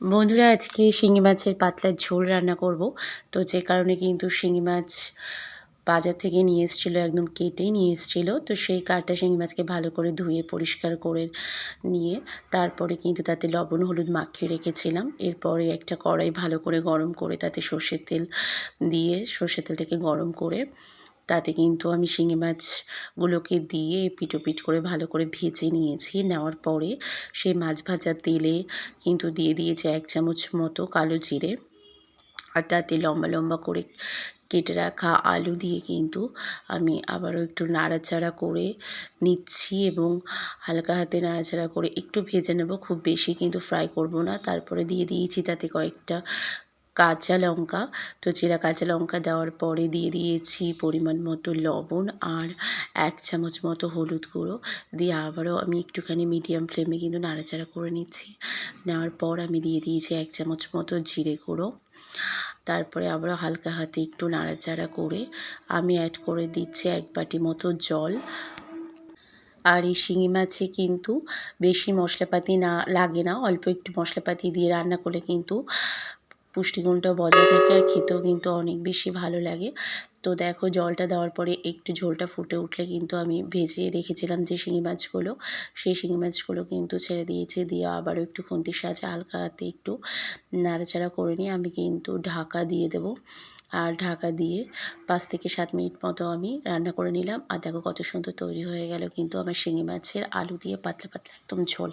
বন্ধুরা, আজকে শিঙি মাছের পাতলার ঝোল রান্না করব। তো যে কারণে কিন্তু শিঙি মাছ বাজার থেকে নিয়ে এসেছিল, একদম কেটেই নিয়ে এসেছিল। তো সেই কাটা শিঙি মাছকে ভালো করে ধুয়ে, পরিষ্কার করে নিয়ে তারপরে কিন্তু তাতে লবণ, হলুদ মাখিয়ে রেখেছিলাম। এরপরে একটা কড়াই ভালো করে গরম করে তাতে সর্ষের তেল দিয়ে সর্ষের তেলটাকে গরম করে তাতে কিন্তু আমি শিঙি মাছগুলোকে দিয়ে পিটোপিট করে ভালো করে ভেজে নিয়েছি। নেওয়ার পরে সেই মাছ ভাজা তেলে কিন্তু দিয়ে দিয়েছি এক চামচ মতো কালো জিরে আর তাতে লম্বা লম্বা করে কেটে রাখা আলু দিয়ে কিন্তু আমি আবারও একটু নাড়াচাড়া করে নিচ্ছি এবং হালকা হাতে নাড়াচাড়া করে একটু ভেজে নেব। খুব বেশি কিন্তু ফ্রাই করব না। তারপরে দিয়ে দিয়েছি তাতে কয়েকটা কাঁচা লঙ্কা। তো চিরা কাঁচা লঙ্কা দেওয়ার পরে দিয়ে দিয়েছি পরিমাণ মতো লবণ আর এক চামচ মতো হলুদ গুঁড়ো। দিয়ে আবারও আমি একটুখানি মিডিয়াম ফ্লেমে কিন্তু নাড়াচাড়া করে নিচ্ছি। নেওয়ার পর আমি দিয়ে দিয়েছি এক চামচ মতো জিরে গুঁড়ো। তারপরে আবারও হালকা হাতে একটু নাড়াচাড়া করে আমি অ্যাড করে দিচ্ছি এক বাটি মতো জল। আর এই শিঙি মাছে কিন্তু বেশি মশলাপাতি না, লাগে না। অল্প একটু মশলাপাতি দিয়ে রান্না করলে কিন্তু পুষ্টিগুণটা বজায় থাকে আর খেতেও কিন্তু অনেক বেশি ভালো লাগে। তো দেখো জলটা দেওয়ার পরে একটু ঝোলটা ফুটে উঠলে কিন্তু আমি ভেজে রেখেছিলাম যে শিঙি মাছগুলো, সেই শিঙি মাছগুলো কিন্তু ছেড়ে দিয়েছি। দিয়ে আবারও একটু খুন্তির সাহায্যে হালকা হাতে একটু নাড়াচাড়া করে নিয়ে আমি কিন্তু ঢাকা দিয়ে দেবো। আর ঢাকা দিয়ে পাঁচ থেকে সাত মিনিট মতো আমি রান্না করে নিলাম। আর দেখো কত সুন্দর তৈরি হয়ে গেল কিন্তু আমার শিঙি মাছের আলু দিয়ে পাতলা পাতলা একদম ঝোল।